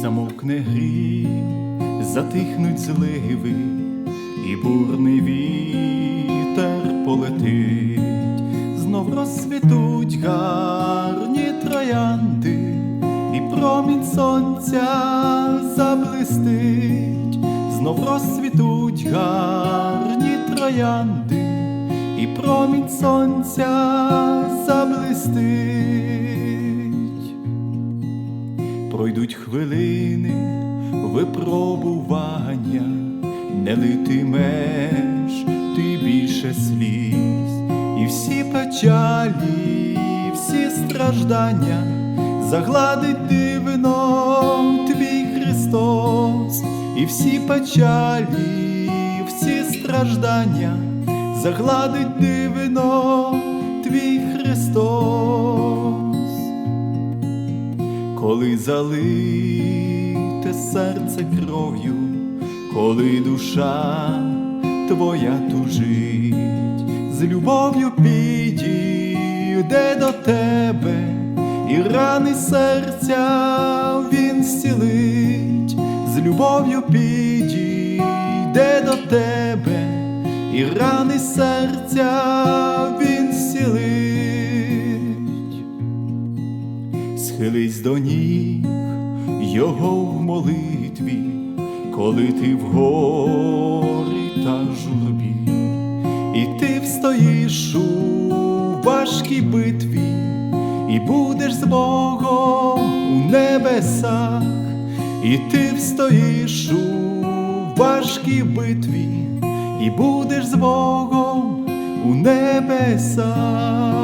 стихне грім, затихнуть зливи, і бурний вітер полетить, знов розцвітуть гарні троянди, і промінь сонця заблистить, знов розцвітуть гарні троянди, і промінь сонця заблистить. Пройдуть хвилини випробування, не литимеш ти більше сліз, і всі печалі, всі страждання загладить дивно твій Христос, і всі печалі, всі страждання загладить дивно твій Христос коли залите серце кров'ю, коли душа твоя тужить, з любов'ю підійде до тебе, і рани серця він зцілить, з любов'ю підійде до тебе, і рани серця він Схились до ніг його в молитві, коли ти в горі та журбі, і ти встоїш у важкій битві, і будеш з Богом у небесах, і ти встоїш у важкій битві, і будеш з Богом у небесах.